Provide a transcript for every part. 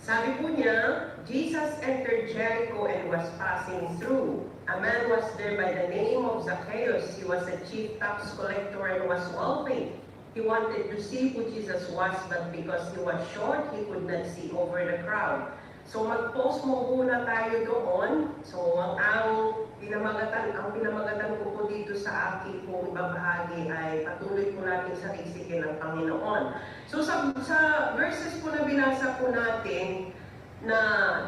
Sabi po niya, Jesus entered Jericho and was passing through. A man was there by the name of Zacchaeus. He was a chief tax collector and was wealthy. He wanted to see who Jesus was, but because he was short, he could not see over the crowd. So mag-post mo muna tayo doon. So ang, ang pinamagatan, ang pinamagatan ko po dito sa aking pong ibabahagi ay patuloy po natin sa isikin ng Panginoon. So sa, sa verses po na binasa po natin na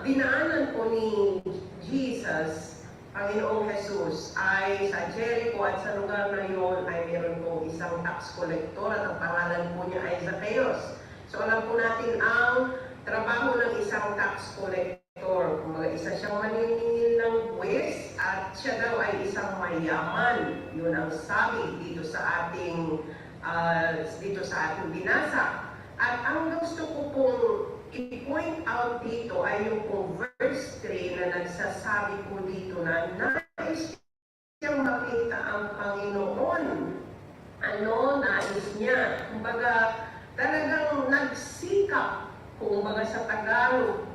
dinaanan po ni Jesus, Panginoong Jesus, ay sa Jericho at sa lugar na yun ay meron po isang tax collector at ang pangalan po niya ay Zacchaeus. So alam po natin ang trabaho ng isang tax collector. Kumbaga, isa siyang maniningil ng buwis at siya daw ay isang mayaman. Yun ang sabi dito sa ating ah, dito sa ating binasa. At ang gusto ko pong i-point out dito ay yung verse 3 na nagsasabi po dito na nais siyang makita ang Panginoon. Ano, nais niya. Kumbaga, talagang nagsikap kumbaga sa Tagalog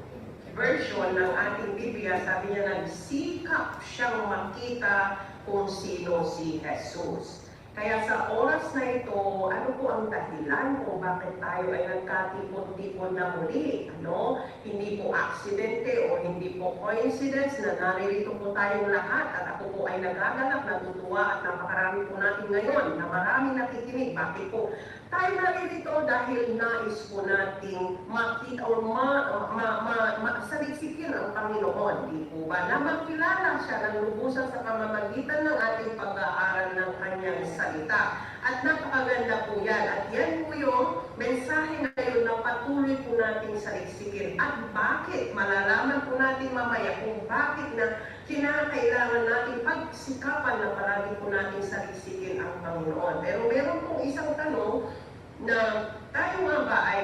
version ng ating Biblia, sabi niya, nagsikap siyang makita kung sino si Jesus. Kaya sa oras na ito, ano po ang dahilan kung bakit tayo ay nagkatipon-tipon na muli? Ano? Hindi po aksidente o hindi po coincidence na naririto po tayong lahat at ako po ay nagagalak, natutuwa at napakarami po natin ngayon na marami nakikinig. Bakit po? Tayo naririto dahil nais po nating makita o ma, ma, ma, ma, salisikin ang Panginoon. Di po ba? Na makilala siya ng lubusan sa pamamagitan ng ating pag-aaral ng kanyang salita. At napakaganda po yan. At yan po yung mensahe ngayon na patuloy po nating salisikin. At bakit? Malalaman po natin mamaya kung bakit na kinakailangan natin pagsikapan na palagi po natin salisikin ang Panginoon. Pero meron pong isang tanong na tayo nga ba ay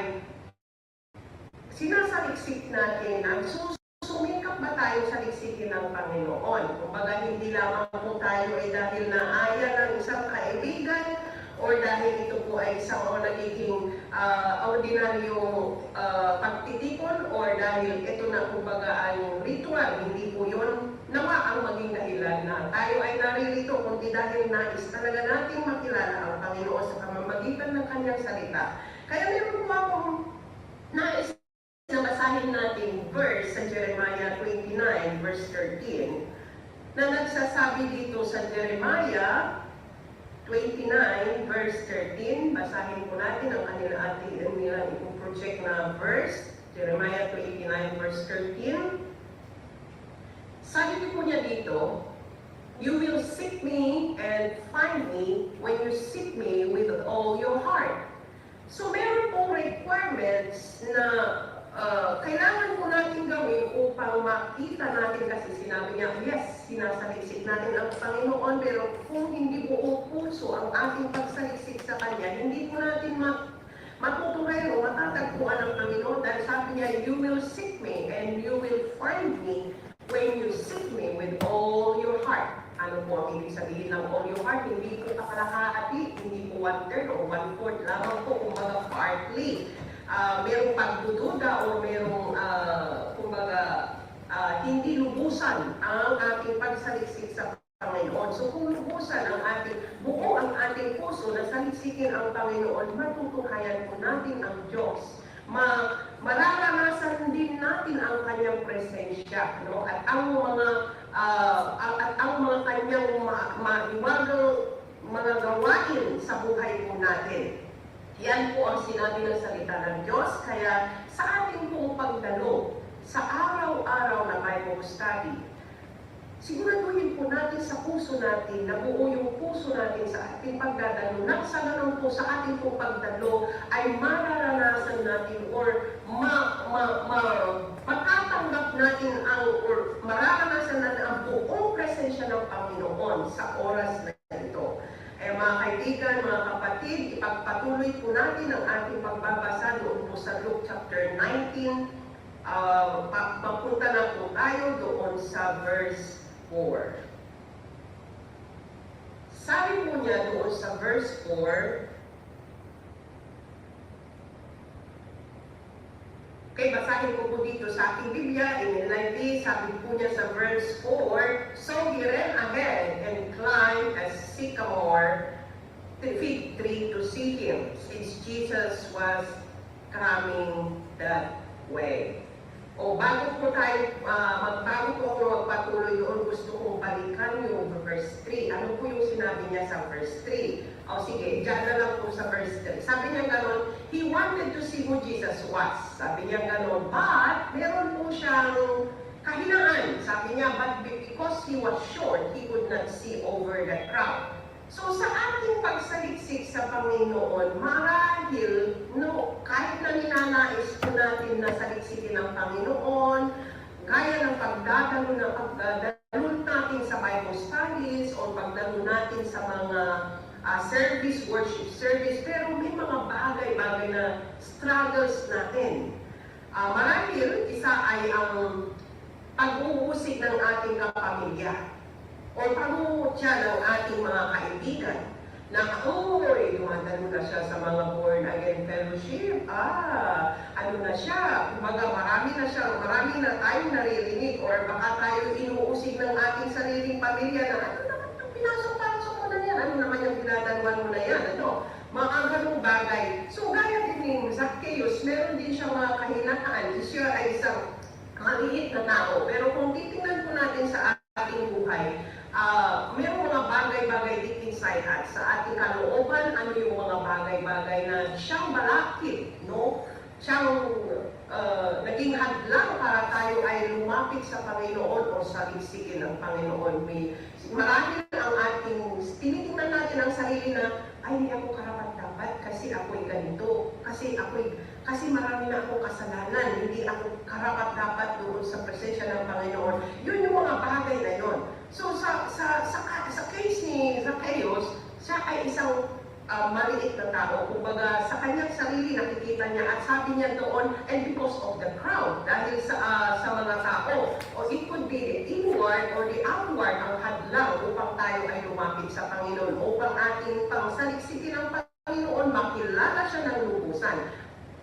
sinasaliksik natin ang sus sumikap ba tayo sa liksikin ng Panginoon? Kumbaga, hindi lamang po tayo ay dahil naaya ng isang kaibigan or dahil ito po ay isang o nagiging ah, ordinaryong ah, pagtitipon or dahil ito na kumbaga ay ritual, hindi po yun nawa ang maging dahilan na tayo ay naririto kundi dahil nais talaga nating makilala ang Panginoon sa pamamagitan ng kanyang salita. Kaya meron po akong nais na basahin natin verse sa Jeremiah 29 verse 13 na nagsasabi dito sa Jeremiah 29 verse 13 basahin po natin ang kanila ating nila ipo-project na verse. Jeremiah 29 verse 13 sabi po niya dito You will seek me and find me when you seek me with all your heart. So meron pong requirements na uh, kailangan po natin gawin upang makita natin kasi sinabi niya, yes, sinasaliksik natin ang Panginoon, pero kung hindi buong puso ang ating pagsaliksik sa Kanya, hindi po natin ma matutunan o matatagpuan ang Panginoon dahil sabi niya, you will seek me and you will find me po ang ibig sabihin ng your heart? Hindi po kakalahati, hindi po one-third o one-fourth lamang po, kumbaga partly. Ah, merong pagdududa o merong, ah, kumbaga, ah, hindi lubusan ang ating pagsaliksik sa Panginoon. So kung lubusan ang ating, buo ang ating puso na saliksikin ang Panginoon, matutuhayan po natin ang Diyos. Ma mararanasan din natin ang kanyang presensya, no? At ang mga ah, ang- at ang mga kanyang ma maiwagang mga gawain sa buhay po natin. Yan po ang sinabi ng salita ng Diyos. Kaya sa ating pong pagdalo, sa araw-araw na Bible study, siguraduhin po natin sa puso natin, na buo yung puso natin sa ating pagdadalo, na sa ganun po sa ating pong pagdalo ay mararanasan natin or ma, ma, ma, matatanggap natin ang, or mararanasan natin ang buong presensya ng Panginoon sa oras na ito. Eh mga kaibigan, mga kapatid, ipagpatuloy po natin ang ating pagbabasa doon po sa Luke chapter 19. Uh, pa- papunta na po tayo doon sa verse 4. Sabi po niya doon sa verse 4, Okay, basahin ko po dito sa aking Biblia, in NIV, sabi po niya sa verse 4, So he ran ahead and climbed a sycamore fig tree to see him, since Jesus was coming that way. O bago po tayo, ah, magbago po ako magpatuloy doon, gusto kong balikan yung verse 3. Ano po yung sinabi niya sa verse 3? O sige, dyan na lang po sa verse 3. Sabi niya ganon, he wanted to see who Jesus was. Sabi niya ganon, but meron po siyang kahinaan. Sabi niya, but because he was short, he could not see over the crowd. So sa ating pagsaliksik sa Panginoon, marahil, no, kahit na ninanais po natin na saliksikin ng Panginoon, gaya ng pagdadalo na pagdadalo natin sa Bible studies o pagdalo natin sa mga ah, service, worship service, pero may mga bagay-bagay na struggles natin. Ah, marahil, isa ay ang pag-uusig ng ating kapamilya o pangungutya ng ating mga kaibigan na, oy, dumadalo na siya sa mga born again fellowship. Ah, ano na siya? Kumbaga, marami na siya, marami na tayong naririnig or baka tayo inuusig ng ating sariling pamilya na, ano naman yung pinasok-pasok mo na yan? Ano naman yung pinadaluan mo na yan? Ano? Mga ganong bagay. So, gaya din ni Zacchaeus, meron din siya mga kahinaan. Siya ay isang maliit na tao. Pero kung titingnan po natin sa ating buhay, ah mayroong mga bagay-bagay deep inside us sa ating kalooban, ano yung mga bagay-bagay na siyang malakit, no? Siyang ah, naging hadlang para tayo ay lumapit sa Panginoon o saliksikin ng Panginoon. May, marahil ang ating, tinitingnan natin ang sarili na, ay, hindi ako karapat dapat kasi ako'y ganito, kasi ako'y kasi marami na akong kasalanan, hindi ako karapat dapat doon sa presensya ng Panginoon. Yun yung mga bagay na yun. So sa sa sa, sa case ni Zacchaeus, siya ay isang ah, maliit na tao. Kumbaga sa kanyang sarili nakikita niya at sabi niya doon, and because of the crowd, dahil sa ah, sa mga tao, o it could be the inward or the outward ang hadlang upang tayo ay lumapit sa Panginoon, upang ating pangsaliksikin ng Panginoon, makilala siya ng lubusan.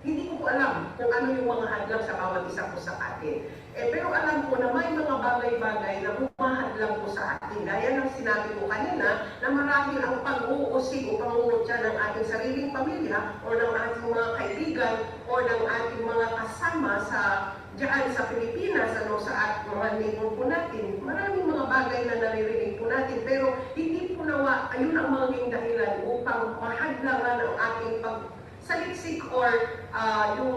Hindi ko po alam kung ano yung mga hadlang sa bawat isa po sa atin. Eh, pero alam ko na may mga bagay-bagay na humahadlang po sa atin. Gaya ng sinabi ko kanina na marahil ang pag-uusig o pangungutya ng ating sariling pamilya o ng ating mga kaibigan o ng ating mga kasama sa diyan sa Pilipinas, ano, sa at mga neighbor po natin, maraming mga bagay na natin, pero hindi po nawa, ayun ang maging dahilan upang mahadlangan ang ating pag saliksik or ah, yung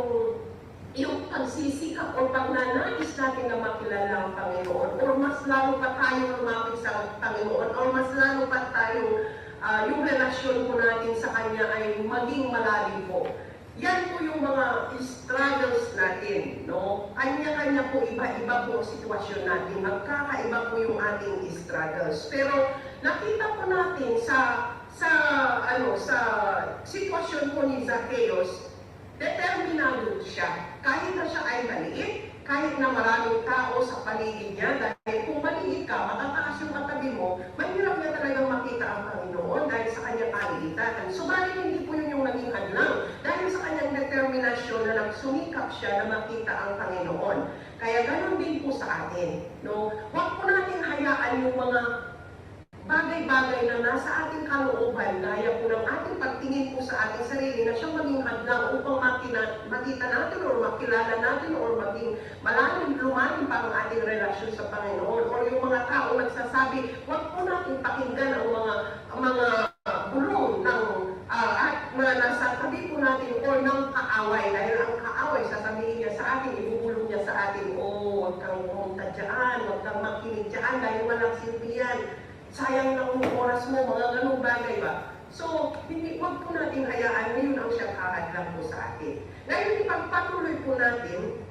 yung pagsisikap o pagnanais natin na makilala ang Panginoon. Or mas lalo pa tayo lumapit sa Panginoon. Or mas lalo pa tayo ah, yung relasyon po natin sa Kanya ay maging malalim po. Yan po yung mga struggles natin, no? Kanya-kanya po, iba-iba po ang sitwasyon natin. Magkakaiba po yung ating struggles. Pero nakita po natin sa sa ano sa sitwasyon po ni Zacchaeus, determinado siya. Kahit na siya ay maliit, kahit na maraming tao sa paligid niya, dahil kung maliit ka, matataas yung katabi mo, mahirap niya talagang makita ang Panginoon dahil sa kanyang kalilitan. Subalit hindi po yun yung naging hadlang. Dahil sa kanyang determinasyon na nagsumikap siya na makita ang Panginoon. Kaya ganun din po sa atin. No? Huwag po natin hayaan yung mga bagay-bagay na nasa ating kalooban, gaya po ng ating pagtingin po sa ating sarili na siyang maging hadlang upang makina, makita natin o makilala natin o maging malalim, lumalim pa ang ating relasyon sa Panginoon. O yung mga tao nagsasabi, huwag po natin pakinggan ang mga ang mga bulong ng ah, at mga nasa tabi po natin o ng kaaway. Dahil ang kaaway, sasabihin niya sa atin, ibubulong niya sa atin, oh, huwag kang pumunta dyan, huwag kang makinig dyan, dahil walang silbi yan sayang lang yung oras mo, mga ganong bagay ba? So, hindi, wag po natin hayaan ngayon ang siyang kahadlang po sa atin. Ngayon, ipagpatuloy po natin,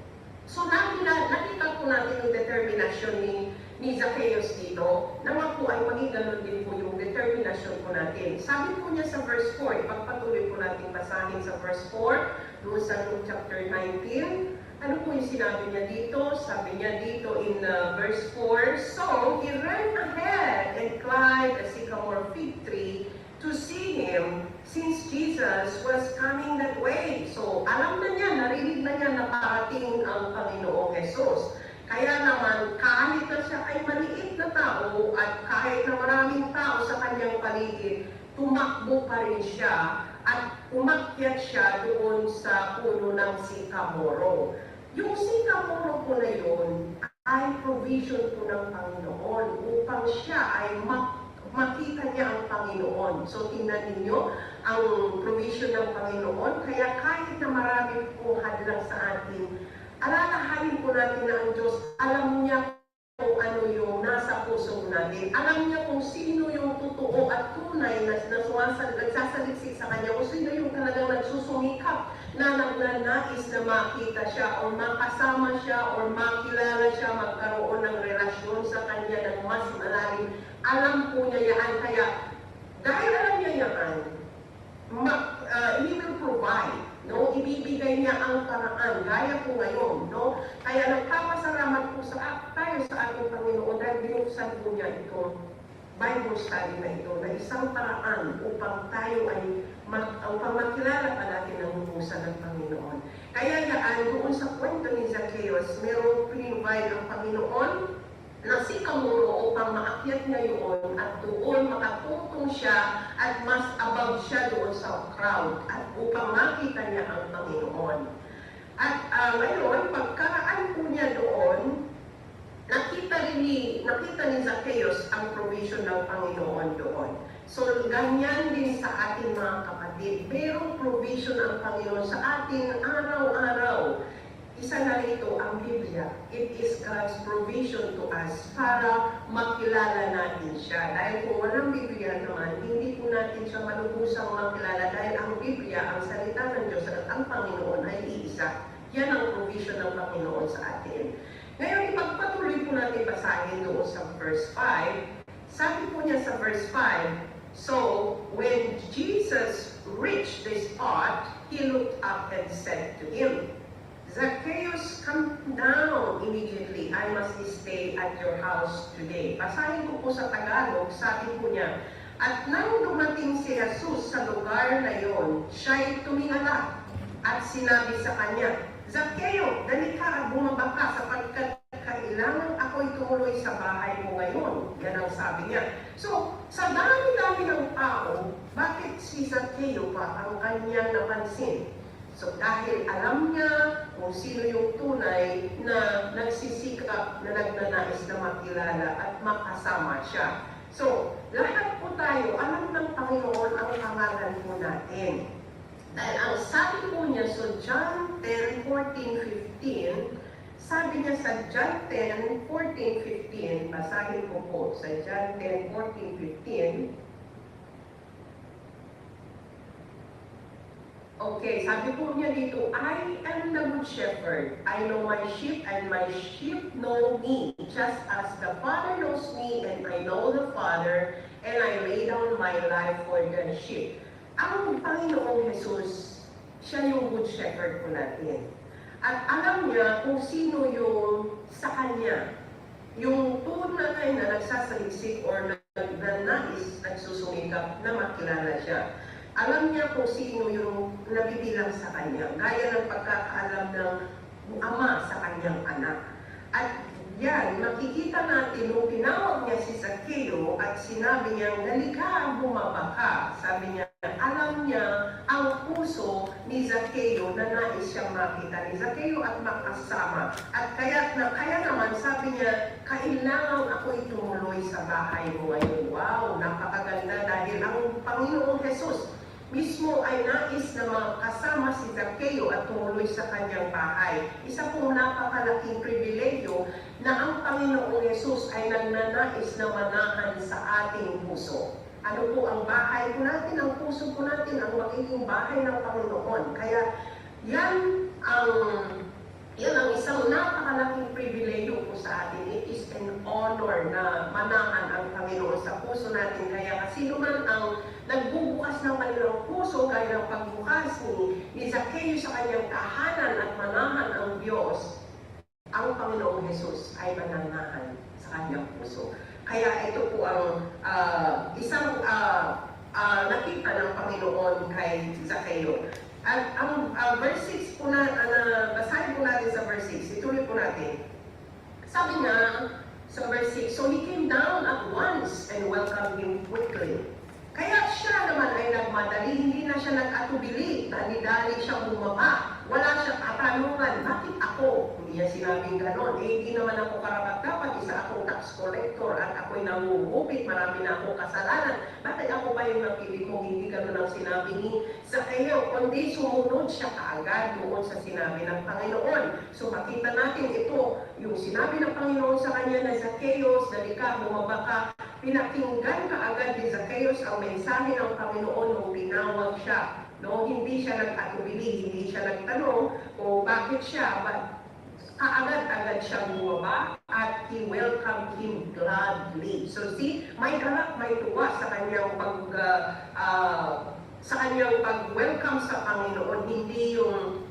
so nakita, nakita po natin yung determinasyon ni, ni Zacchaeus dito, na nga po ay maging ganun din po yung determinasyon po natin. Sabi po niya sa verse 4, ipagpatuloy po natin basahin sa verse 4, doon sa Luke chapter 19, ano po yung sinabi niya dito? Sabi niya dito in uh, verse 4, So he ran ahead and climbed a sycamore fig tree to see him, since Jesus was coming that way. So, alam na niya, narinig na niya na parating ang Panginoong Jesus. Kaya naman, kahit na siya ay maliit na tao at kahit na maraming tao sa kanyang paligid, tumakbo pa rin siya at umakyat siya doon sa puno ng sikamoro. Yung sikamoro po na yun ay provision po ng Panginoon upang siya ay mak- makita niya ang Panginoon. So tingnan ninyo ang provision ng Panginoon. Kaya kahit na marami pong hadlang sa atin, alalahanin po natin na ang Diyos alam niya kung ano yung nasa puso natin. Alam niya kung sino yung totoo at tunay na, na sumasal, nagsasaliksik sa Kanya. Kung sino yung talagang nagsusumikap na nagnanais na makita siya o makasama siya o makilala siya, magkaroon ng relasyon sa Kanya ng mas malalim. Alam po niya yan. Kaya dahil alam niya yan, ma, uh, He will provide. No, ibibigay niya ang paraan, gaya po ngayon, no? Kaya nagpapasalamat po sa tayo sa ating Panginoon dahil binuksan po niya itong Bible study na ito na isang paraan upang tayo ay mag, upang makilala pa natin ang lubusan ng Panginoon. Kaya yan, doon sa kwento ni Zacchaeus, merong pinivide ang Panginoon na si Kamuro upang maakyat niya yun at doon makatutong siya at mas above siya doon sa crowd at upang makita niya ang Panginoon. At ah, ngayon, pagkaraan po niya doon, nakita rin ni, nakita ni Zacchaeus ang provision ng Panginoon doon. So, ganyan din sa ating mga kapatid. Merong provision ang Panginoon sa ating araw-araw. Isa na rito ang Biblia. It is God's provision to us para makilala natin siya. Dahil kung walang Biblia naman, hindi po natin siya malubusang makilala dahil ang Biblia, ang salita ng Diyos at ang Panginoon ay iisa. Yan ang provision ng Panginoon sa atin. Ngayon, ipagpatuloy po natin basahin doon sa verse 5. Sabi po niya sa verse 5, So, when Jesus reached the spot, he looked up and said to him, Zacchaeus, come down immediately. I must stay at your house today. Basahin ko po sa Tagalog, sabi po niya, At nang dumating si Jesus sa lugar na yon, siya'y tumingala at sinabi sa kanya, Zacchaeus, dali ka bumaba ka sapagkat kailangan ako'y tumuloy sa bahay mo ngayon. Yan ang sabi niya. So, sa dami-dami ng tao, bakit si Zacchaeus pa ang kanyang napansin? So dahil alam niya kung sino yung tunay na nagsisikap na nagnanais na makilala at makasama siya. So, lahat po tayo, alam ng Panginoon ang pangalan po natin. Dahil ang sabi po niya sa John 10, 14, 15, sabi niya sa John 10, 14, 15, basahin ko po sa John 10, 14, 15, Okay, sabi po niya dito, I am the good shepherd. I know my sheep and my sheep know me. Just as the Father knows me and I know the Father and I lay down my life for the sheep. Ang Panginoong Jesus, siya yung good shepherd po natin. At alam niya kung sino yung sa Kanya. Yung tunay na nagsasaliksik or nagnanais, nagsusumikap na makilala siya alam niya kung sino yung nabibilang sa kanya, gaya ng pagkakaalam ng ama sa kanyang anak. At yan, makikita natin nung tinawag niya si Zaccheo at sinabi niya, nalika, bumaba ka. Sabi niya, alam niya ang puso ni Zaccheo na nais siyang makita ni Zaccheo at makasama. At kaya, na, kaya naman sabi niya, kailangan ako itumuloy sa bahay mo ngayon. Wow, napakaganda dahil ang Panginoong Jesus mismo ay nais na makasama si Zaccheo at tumuloy sa kanyang bahay. Isa pong napakalaking pribilehyo na ang Panginoong Yesus ay nagnanais na manahan sa ating puso. Ano po ang bahay po natin, ang puso po natin, ang magiging bahay ng Panginoon. Kaya yan ang yan ang isang napakalaking pribilehyo po sa atin. It is an honor na manahan ang Panginoon sa puso natin. Kaya kasi naman ang nagbubukas ng kanilang puso, gaya ng pagbukas ni, ni Zacchaeus sa kanyang tahanan at manahan ang Diyos, ang Panginoong Jesus ay mananahan sa kanyang puso. Kaya ito po ang ah, isang ah, ah, nakita ng Panginoon kay Zacchaeus. At ang ah, verse 6 po na, uh, basahin po natin sa verse 6, ituloy po natin. Sabi nga sa verse 6, So he came down at once and welcomed him quickly. Kaya siya naman ay nagmadali, hindi na siya nag-atubili, dali-dali siya bumaba. Wala siya katanungan, bakit ako? Hindi niya sinabing ganon. Eh, hindi naman ako karapat-dapat, isa akong tax collector at ako'y nangungupit, marami na akong kasalanan. Bakit ako pa yung napili kung hindi ganon ang sinabi ni Zacchaeus? Kundi sumunod siya kaagad doon sa sinabi ng Panginoon. So makita natin ito, yung sinabi ng Panginoon sa kanya na Zacchaeus, dali ka, bumaba ka, pinakinggan ka agad ni Zacchaeus ang mensahe ng Panginoon nung tinawag siya. No, hindi siya nag-atubili, hindi siya nagtanong kung bakit siya, but kaagad-agad siya bumaba at he welcomed him gladly. So see, may galak, may tuwa sa kanyang pag ah, ah, sa kanyang pag-welcome sa Panginoon, hindi yung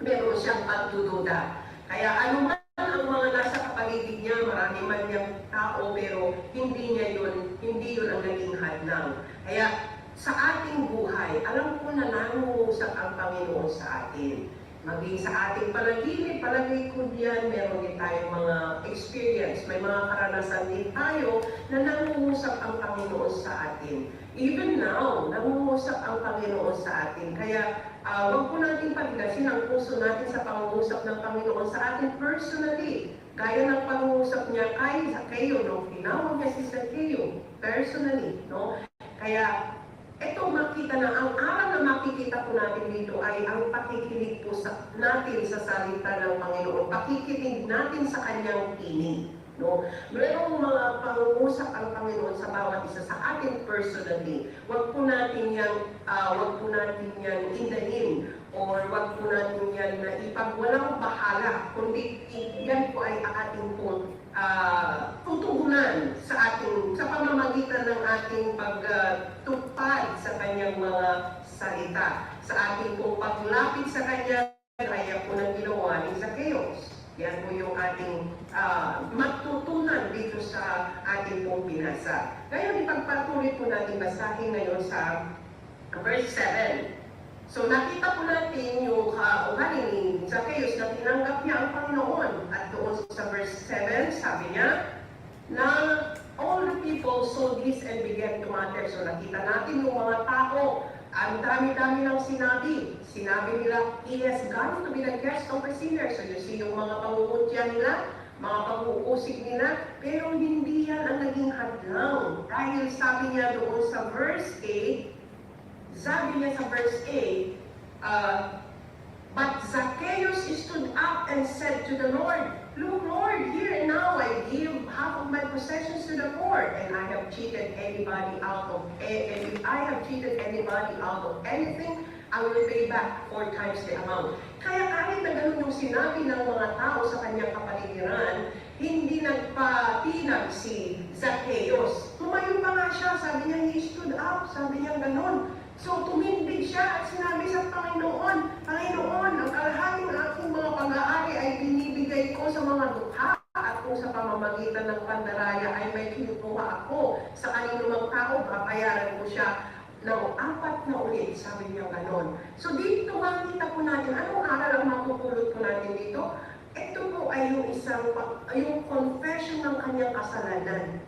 meron siyang pagdududa. Kaya ano man ang mga nasa kapaligid niya, marami man niyang tao, pero hindi niya yun, hindi yun ang naging hadlang. Kaya sa ating buhay, alam ko na nangungusap ang Panginoon sa atin. Maging sa ating panaginip, palagay ko diyan, meron din tayong mga experience, may mga karanasan din tayo na nangungusap ang Panginoon sa atin. Even now, nangungusap ang Panginoon sa atin. Kaya uh, huwag po natin paglasin ang puso natin sa pangungusap ng Panginoon sa atin personally. Gaya ng pangungusap niya kay Zacchaeus, nung tinawag niya si Zacchaeus, personally. No? Kaya ito makita na ang aral na makikita po natin dito ay ang pakikinig po sa, natin sa salita ng Panginoon. Pakikinig natin sa kanyang tinig. No? Mayroong mga pangungusap ang Panginoon sa bawat isa sa atin personally. Huwag po natin yan, ah, huwag po natin yan indahin or wag po natin yan na ipagwalang bahala, kundi yan po ay ating pong ah, tutugunan sa ating, sa pamamagitan ng ating pagtupad sa kanyang mga salita, sa ating pong paglapit sa kanya, kaya po ng ginawa ni Zacchaeus. Yan po yung ating ah, matutunan dito sa ating pong binasa. Ngayon, ipagpatuloy po natin basahin ngayon sa verse 7. So nakita po natin yung uh, ugali ni Zacchaeus na tinanggap niya ang Panginoon. At doon sa verse 7, sabi niya, na all the people saw this and began to matter. So nakita natin yung mga tao, ang dami-dami ng sinabi. Sinabi nila, he has gone to be the guest of a sinner. So you see yung mga pangungutya nila, mga pag-uusig nila, pero hindi yan ang naging hadlang. Dahil sabi niya doon sa verse 8, sabi niya sa verse 8, uh, But Zacchaeus stood up and said to the Lord, Look, Lord, here now I give half of my possessions to the poor, and I have cheated anybody out of, and if I have cheated anybody out of anything, I will pay back four times the amount. Kaya kahit na ganun yung sinabi ng mga tao sa kanyang kapaligiran, hindi nagpatinag si Zacchaeus. Tumayo pa nga siya, sabi niya, he stood up, sabi niya ganun. So tumindig siya at sinabi sa Panginoon, ang kalahating aking mga pag-aari ay binibigay ko sa mga dukha at kung sa pamamagitan ng pandaraya ay may kinukuha ako sa kanino mang tao, babayaran ko siya ng apat na ulit, sabi niya ganon. So dito makita po natin, anong aral ang mapupulot po natin dito? Ito po ay yung isang, yung confession ng kanyang kasalanan.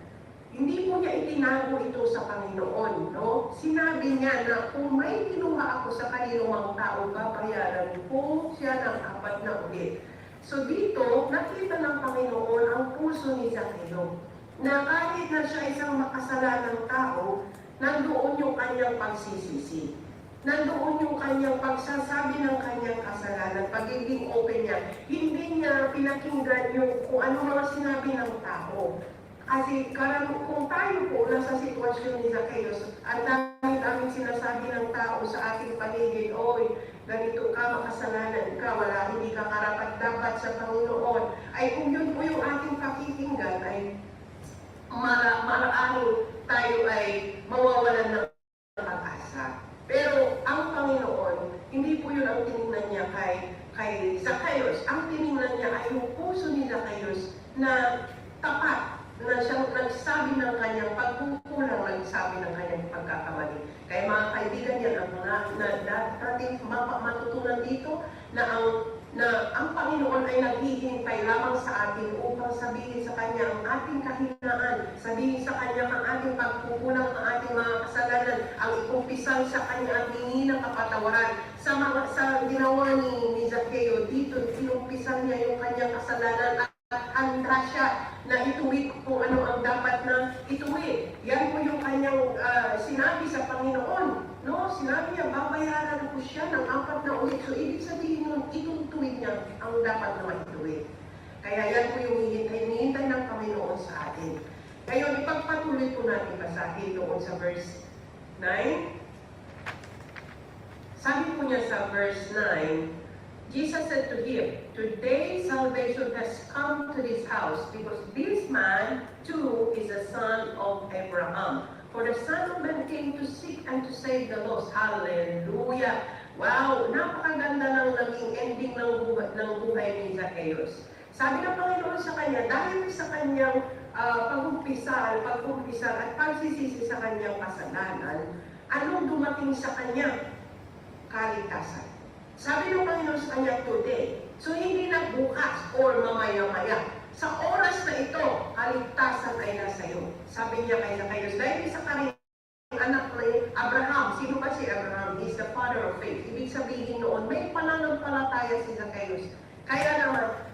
Hindi po niya itinago ito sa Panginoon, no? Sinabi niya na kung may kinuha ako sa kanino mang tao, babayaran ko siya ng apat na ulit. So dito, nakita ng Panginoon ang puso ni Zacchaeus na kahit na siya isang makasalanang tao, nandoon yung kanyang pagsisisi. Nandoon yung kanyang pagsasabi ng kanyang kasalanan, pagiging open niya. Hindi niya pinakinggan yung kung ano mga sinabi ng tao. Kasi karang, kung tayo po nasa sitwasyon ni Zacchaeus, ang dami-daming sinasabi ng tao sa ating paligid, Oy, ganito ka, makasalanan ka, wala, hindi ka karapat dapat sa Panginoon. Ay kung yun po yung ating pakikinggan, ay mara, maraaring tayo ay mawawalan ng pag-asa. Pero ang Panginoon, hindi po yun ang tinignan niya kay, kay Zacchaeus. Ang tinignan niya ay yung puso ni Zacchaeus na tapat na siyang nagsabi ng kanyang pagkukulang, magsabi ng kanyang pagkakamali. Kaya mga kaibigan, yan ang na, na, na, matutunan dito na ang na ang Panginoon ay naghihintay lamang sa atin upang sabihin sa Kanya ang ating kahinaan, sabihin sa Kanya ang ating pagkukulang ng ating mga kasalanan, ang ikumpisal sa Kanya ang hingi ng kapatawaran. Sa, mga, sa ginawa ni, ni Zaccheo dito, inumpisan niya yung kanyang kasalanan at handa siya na ituwid kung ano ang dapat na ituwid. Yan po yung kanyang ah, sinabi sa Panginoon. No, sinabi niya, babayaran ko siya ng apat na ulit. So, ibig sabihin nun, itutuwid niya ang dapat na maituwid. Kaya yan po yung hinihintay ng Panginoon sa atin. Ngayon, ipagpatuloy po natin basahin doon sa verse 9. Sabi po niya sa verse 9, Jesus said to him, Today salvation has come to this house because this man too is a son of Abraham. For the Son of Man came to seek and to save the lost. Hallelujah! Wow! Napakaganda ng naging ending ng buhay, ng buhay ni Zacchaeus. Sabi ng Panginoon sa kanya, dahil sa kanyang uh, pag-umpisal, pag-umpisal at pagsisisi sa kanyang kasalanan, anong dumating sa kanya? Kaligtasan. Sabi ng Panginoon sa kanya today, so hindi na bukas or mamaya-maya. Sa oras na ito, kaligtasan ay nasa iyo. Sabi niya kay Zacchaeus, dahil sa kanyang anak ni Abraham, sino ba si Abraham? He's the father of faith. Ibig sabihin noon, may pananampalataya si Zacchaeus. Kaya naman,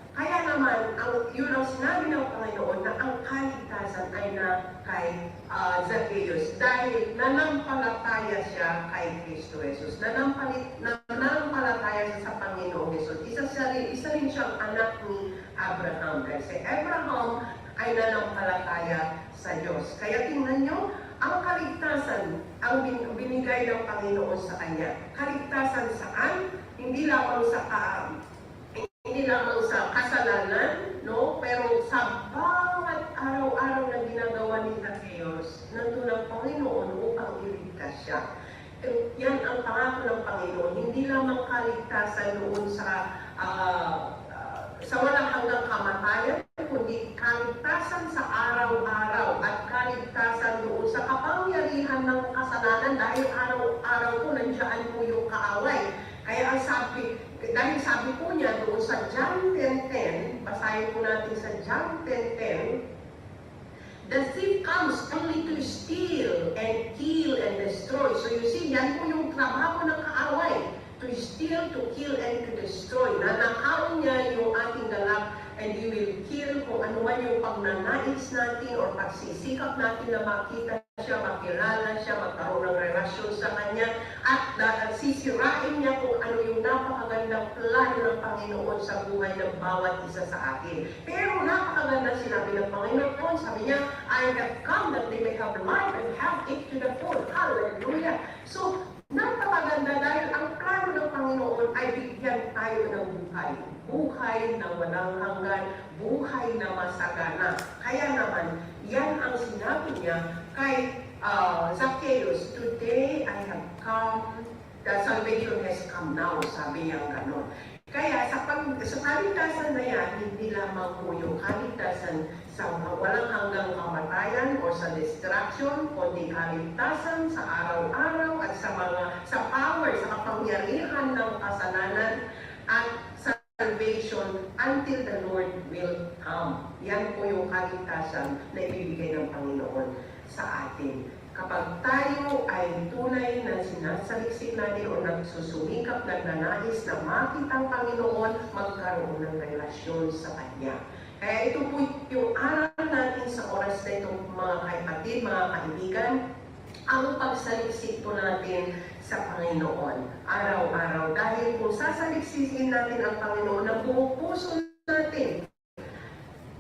naman, ang, yun ang sinabi ng Panginoon na ang kaligtasan ay na kay ah, Zacchaeus dahil nanampalataya siya kay Kristo Jesus. Nanampalit, nanampalataya siya sa Panginoong Jesus. Isa, siya rin, isa rin siyang anak ni Abraham. Kasi si Abraham ay nanampalataya sa Diyos. Kaya tingnan nyo, ang kaligtasan ang bin- binigay ng Panginoon sa kanya. Kaligtasan saan? Hindi lamang sa ka, hindi lamang sa kasalanan, no? Pero sa bawat araw-araw na ginagawa ni Zacchaeus, nandun ang Panginoon upang iligtas siya. Yan ang pangako ng Panginoon. Hindi lamang kaligtasan noon sa ah, ah, sa walang hanggang kamatayan, kundi kaligtasan sa araw-araw at kaligtasan doon sa kapangyarihan ng kasalanan dahil araw-araw po nandiyan po yung kaaway. Kaya ang sabi, dahil sabi po niya doon sa John 10.10, basahin po natin sa John 10.10, The thief comes only to steal and kill and destroy. So you see, yan po yung trabaho ng kaaway. To steal, to kill, and to destroy. Nanakawin niya yung ating galak and you will kill kung ano man yung pagnanais natin or pagsisikap natin na makita siya, makilala siya, magkaroon ng relasyon sa kanya at sisirain niya kung napakagandang plano ng Panginoon sa buhay ng bawat isa sa atin. Pero napakaganda sinabi ng Panginoon, sabi niya, I have come that they may have life and have it to the full. Hallelujah! So, napakaganda dahil ang plano ng Panginoon ay bigyan tayo ng buhay. Buhay na walang hanggan, buhay na masagana. Kaya naman, yan ang sinabi niya kay uh, Zacchaeus, Today I have come, the salvation has come now, sabi niya ganon. Kaya sa, pag, sa kaligtasan na yan, hindi lamang po yung kaligtasan sa walang hanggang kamatayan o sa destruction, kundi kaligtasan sa araw-araw at sa mga sa power, sa kapangyarihan ng kasalanan at sa salvation until the Lord will come. Yan po yung kaligtasan na ibibigay ng Panginoon sa atin. Kapag tayo ay tunay na sinasaliksik natin o nagsusumikap, nagnanais na makita ang Panginoon, magkaroon ng relasyon sa Kanya. Kaya ito po yung aral natin sa oras na ito, mga kapatid, mga kaibigan, ang pagsaliksik po natin sa Panginoon araw-araw. Dahil kung sasaliksikin natin ang Panginoon ng buong puso natin,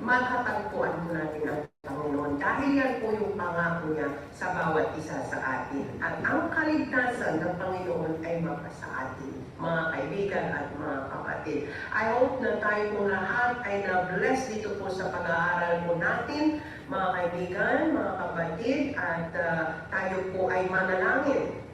makatagpuan po natin ang Panginoon. Dahil yan po yung pangako niya sa bawat isa sa atin. At ang kaligtasan ng Panginoon ay mapasa atin, mga kaibigan at mga kapatid. I hope na tayo po lahat ay na-bless dito po sa pag-aaral po natin, mga kaibigan, mga kapatid, at ah, tayo po ay manalangin.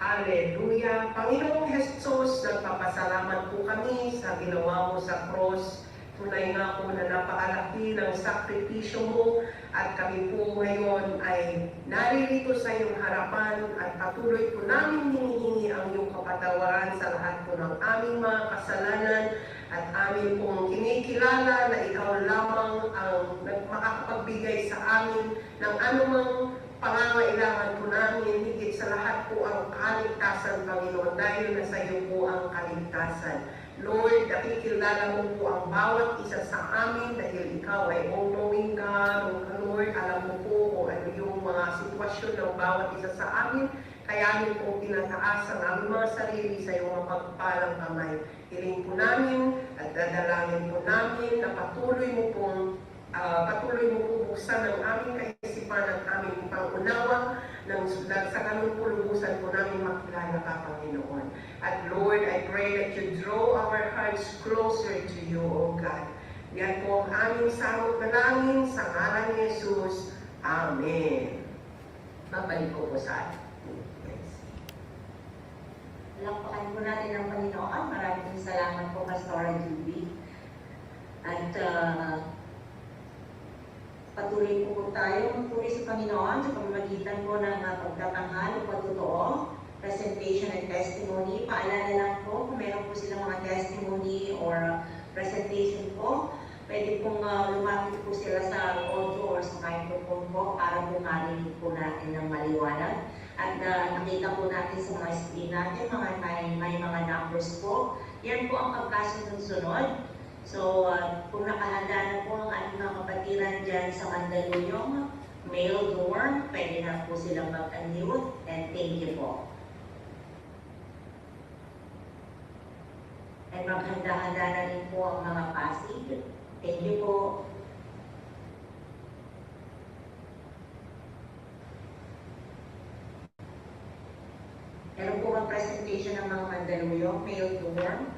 Hallelujah! Panginoong Jesus, nagpapasalamat po kami sa ginawa mo sa cross Tunay nga po na napakalaki ng sakripisyo mo at kami po ngayon ay naririto sa iyong harapan at patuloy po namin hinihingi ang iyong kapatawaran sa lahat po ng aming mga kasalanan at amin pong kinikilala na ikaw lamang ang makakapagbigay sa amin ng anumang pangangailangan po namin, higit sa lahat po ang kaligtasan, Panginoon, dahil nasa iyo po ang kaligtasan. Lord, nakikilala mo po ang bawat isa sa amin dahil ikaw ay all-knowing God. O Lord, alam mo po kung ano yung mga sitwasyon ng bawat isa sa amin. Kaya amin po tinataas ang aming mga sarili sa iyong mapagpalang kamay. Hiling po namin at dadalangin po namin na patuloy mo pong ah, patuloy mo po buksan ang aming kaisipan at aming pangunawa nang sa ganun po lubusan po namin makilala ka, Panginoon. At Lord, I pray that you draw our hearts closer to you, O God. Yan po ang aming samot na langin sa ngalan ni Jesus. Amen. Babalik ko po sa atin. Lakpakan po natin ang Panginoon. Maraming salamat po, Pastora Juby. At uh, patuloy po po tayo magpuri sa Panginoon sa pamamagitan po ng uh, pagtatanghal o pagtotoo, presentation and testimony. Paalala lang po kung meron po silang mga testimony or uh, presentation po, pwede pong uh, lumapit po sila sa audio or sa microphone po para po marinig po natin ng maliwanag. At uh, nakita po natin sa mga screen natin, mga may, may mga numbers po. Yan po ang pagkasunod-sunod. So, uh, kung nakahanda na po ang ating mga kapatiran dyan sa Mandaluyong, male dorm, pwede na po silang mag-unmute. And thank you po. And maghanda-handa na rin po ang mga pasig. Thank you po. Meron po ang presentation ng mga Mandaluyong, male dorm.